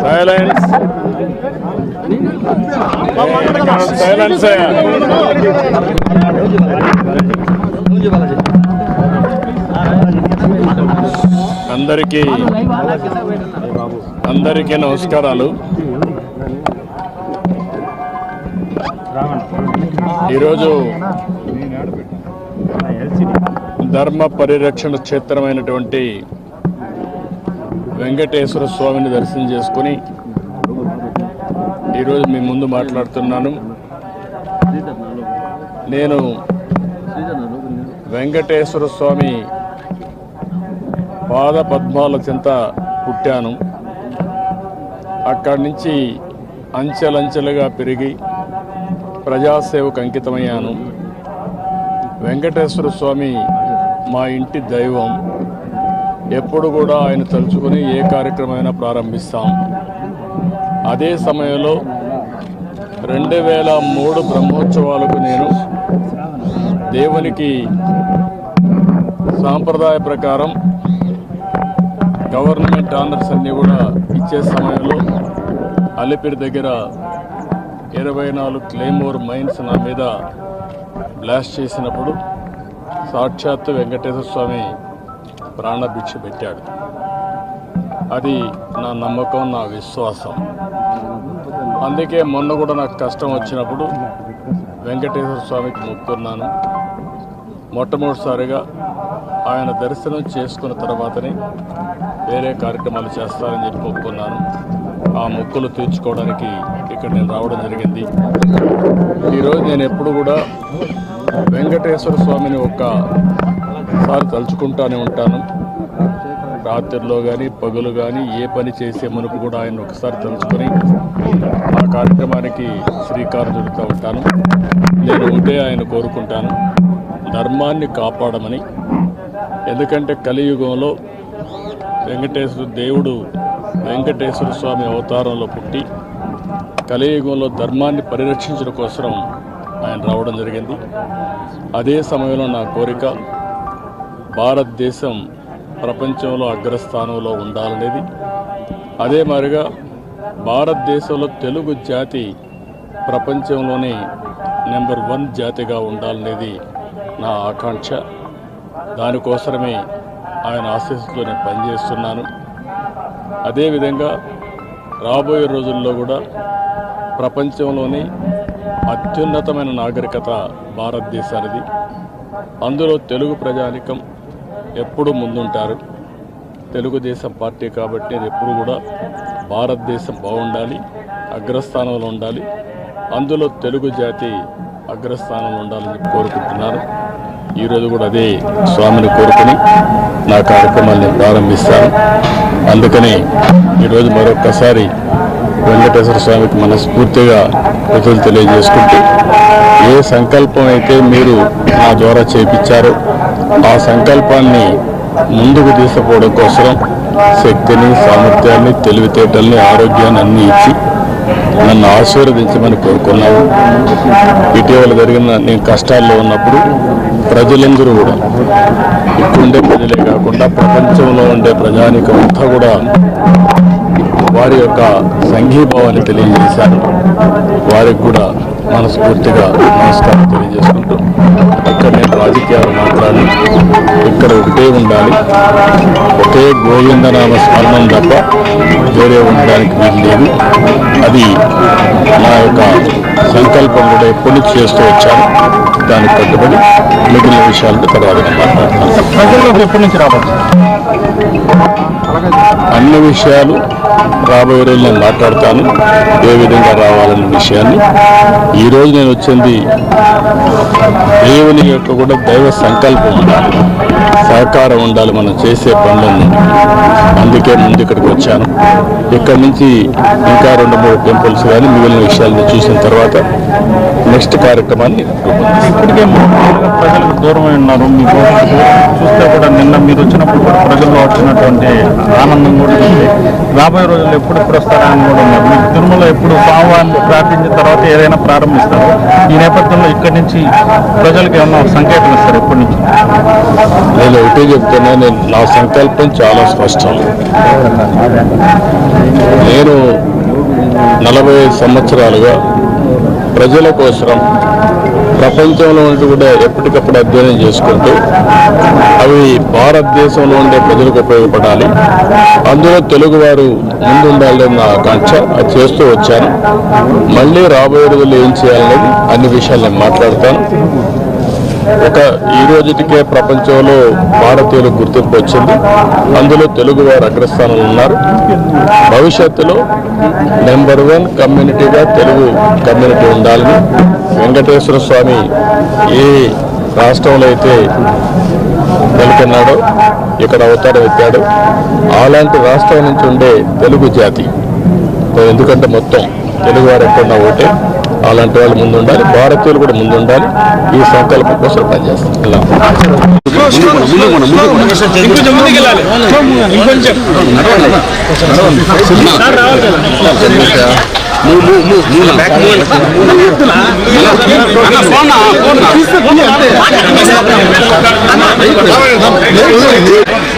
Silence silence అందరికీ అందరికీ నమస్కారాలు. ఈరోజు ధర్మ పరిరక్షణ క్షేత్రమైనటువంటి వెంకటేశ్వర స్వామిని దర్శనం చేసుకుని ఈరోజు మీ ముందు మాట్లాడుతున్నాను. నేను వెంకటేశ్వర స్వామి పాద పద్మాల చింత పుట్టాను. అక్కడి నుంచి అంచెలంచెలుగా పెరిగి ప్రజాసేవకు అంకితమయ్యాను. వెంకటేశ్వర స్వామి మా ఇంటి దైవం. ఎప్పుడు కూడా ఆయన తలుచుకుని ఏ కార్యక్రమమైనా ప్రారంభిస్తాం. అదే సమయంలో రెండు వేల మూడు బ్రహ్మోత్సవాలకు నేను దేవునికి సాంప్రదాయ ప్రకారం గవర్నమెంట్ ఆనర్స్ అన్నీ కూడా ఇచ్చే సమయంలో అలిపిరి దగ్గర ఇరవై నాలుగు క్లెయిమోర్ మైన్స్ నా మీద బ్లాస్ట్ చేసినప్పుడు సాక్షాత్తు వెంకటేశ్వర స్వామి ప్రాణభిక్ష పెట్టాడు. అది నా నమ్మకం నా విశ్వాసం. అందుకే మొన్న కూడా నాకు కష్టం వచ్చినప్పుడు వెంకటేశ్వర స్వామికి మొక్కున్నాను. మొట్టమొదటిసారిగా ఆయన దర్శనం చేసుకున్న తర్వాతనే వేరే కార్యక్రమాలు చేస్తారని చెప్పి మొక్కున్నాను. ఆ మొక్కులు తీర్చుకోవడానికి ఇక్కడ నేను రావడం జరిగింది. ఈరోజు నేను ఎప్పుడు కూడా వెంకటేశ్వర స్వామిని ఒక సార్ తలుచుకుంటానే ఉంటాను. రాత్రిలో కానీ పగులు కానీ ఏ పని చేసే మునుపు కూడా ఆయన ఒకసారి తలుచుకొని ఆ కార్యక్రమానికి శ్రీకారం చుడుతూ ఉంటాను. నేను ఉంటే ఆయన కోరుకుంటాను. ధర్మాన్ని కాపాడమని. ఎందుకంటే కలియుగంలో వెంకటేశ్వర దేవుడు వెంకటేశ్వర స్వామి అవతారంలో పుట్టి కలియుగంలో ధర్మాన్ని పరిరక్షించడం కోసం ఆయన రావడం జరిగింది. అదే సమయంలో నా కోరిక భారతదేశం ప్రపంచంలో అగ్రస్థానంలో ఉండాలనేది. అదే మాదిరిగా భారతదేశంలో తెలుగు జాతి ప్రపంచంలోనే నెంబర్ వన్ జాతిగా ఉండాలనేది నా ఆకాంక్ష. దానికోసమే ఆయన ఆశీస్సుతో నేను పనిచేస్తున్నాను అదేవిధంగా రాబోయే రోజుల్లో కూడా ప్రపంచంలోని అత్యున్నతమైన నాగరికత భారతదేశానిది. అందులో తెలుగు ప్రజానికం ఎప్పుడూ ముందుంటారు. తెలుగుదేశం పార్టీ కాబట్టి ఎప్పుడు కూడా భారతదేశం బాగుండాలి అగ్రస్థానంలో ఉండాలి. అందులో తెలుగు జాతి అగ్రస్థానంలో ఉండాలని కోరుకుంటున్నారు. ఈరోజు కూడా అదే స్వామిని కోరుకుని నా కార్యక్రమాన్ని ప్రారంభిస్తాను. అందుకని ఈరోజు మరొక్కసారి వెంకటేశ్వర స్వామికి మనస్ఫూర్తిగా కృతులు తెలియజేసుకుంటూ ఏ సంకల్పం అయితే మీరు నా ద్వారా చేపించారో ఆ సంకల్పాన్ని ముందుకు తీసుకుపోవడం కోసం శక్తిని సామర్థ్యాన్ని తెలివితేటల్ని ఆరోగ్యాన్ని అన్ని ఇచ్చి నన్ను ఆశీర్వదించమని కోరుకున్నాను. ఇటీవల జరిగిన నేను కష్టాల్లో ఉన్నప్పుడు ప్రజలందరూ కూడా ఇక్కడ ప్రజలే కాకుండా ప్రపంచంలో ఉండే ప్రజానికం అంతా కూడా వారి యొక్క సంఘీభావాన్ని తెలియజేశారు. వారికి కూడా మనస్ఫూర్తిగా నమస్కారం తెలియజేసుకుంటూ ఇక్కడ నేను రాజకీయాలు మాట్లాడి ఇక్కడ ఒకటే ఉండాలి. ఒకే గోవిందనామ స్మరణం తప్ప వేరే ఉండడానికి వీలు లేదు. అది నా యొక్క సంకల్పం కూడా ఎప్పటి నుంచి చేస్తూ వచ్చాను. దానికి కట్టుబడి మిగిలిన విషయాలతో తర్వాత మాట్లాడతాను. ప్రజల్లోకి ఎప్పటి నుంచి రావచ్చు అన్ని విషయాలు రాబోయే రోజు నేను మాట్లాడతాను. ఏ విధంగా రావాలనే విషయాన్ని. ఈరోజు నేను వచ్చింది దేవుని యొక్క కూడా దైవ సంకల్పం. ఉండాలి సహకారం ఉండాలి మనం చేసే పనులను అందుకే ముందు ఇక్కడికి వచ్చాను. ఇక్కడి నుంచి ఇంకా రెండు మూడు టెంపుల్స్ కానీ మిగిలిన విషయాలను చూసిన తర్వాత నెక్స్ట్ కార్యక్రమాన్ని ఇప్పటికే ప్రజలకు దూరమై ఉన్నారు. మీ భవిష్యత్తు చూస్తే కూడా నిన్న మీరు వచ్చినప్పుడు కూడా ప్రజల్లో వచ్చినటువంటి ఆనందం కూడా ఉంది. రాబోయే రోజుల్లో ఎప్పుడెప్పుడు వస్తారని కూడా ఉన్నారు. మీకు తిరుమల ఎప్పుడు స్వామివారిని ప్రార్థించిన తర్వాత ఏదైనా ప్రారంభిస్తారు. ఈ నేపథ్యంలో ఇక్కడి నుంచి ప్రజలకు ఏమన్నా సంకేతం ఇస్తారు ఎప్పటి నుంచి? నేను ఒకటే చెప్తున్నా నేను నా సంకల్పం చాలా స్పష్టం. నేను నలభై సంవత్సరాలుగా ప్రజల కోసం ప్రపంచంలో ఉండి కూడా ఎప్పటికప్పుడు అధ్యయనం చేసుకుంటూ అవి భారతదేశంలో ఉండే ప్రజలకు ఉపయోగపడాలి. అందులో తెలుగువారు ముందుండాలి నా ఆకాంక్ష అది చేస్తూ వచ్చాను. మళ్ళీ రాబోయే రోజుల్లో ఏం చేయాలనేది అన్ని విషయాలు నేను మాట్లాడతాను. ఒక ఈ రోజుటికే ప్రపంచంలో భారతీయులకు గుర్తింపు వచ్చింది. అందులో తెలుగు వారు అగ్రస్థానంలో ఉన్నారు. భవిష్యత్తులో నెంబర్ వన్ కమ్యూనిటీగా తెలుగు కమ్యూనిటీ ఉండాలని వెంకటేశ్వర స్వామి ఏ రాష్ట్రంలో అయితే నెలకొన్నాడో ఇక్కడ అవతారం ఎత్తాడు అలాంటి రాష్ట్రం నుంచి ఉండే తెలుగు జాతి. ఎందుకంటే మొత్తం తెలుగు వారు ఎక్కడున్నా ఒకటే అలాంటి వాళ్ళు ముందు ఉండాలి భారతీయులు కూడా ముందు ఉండాలి ఈ సంకల్పం కోసం పనిచేస్తాం.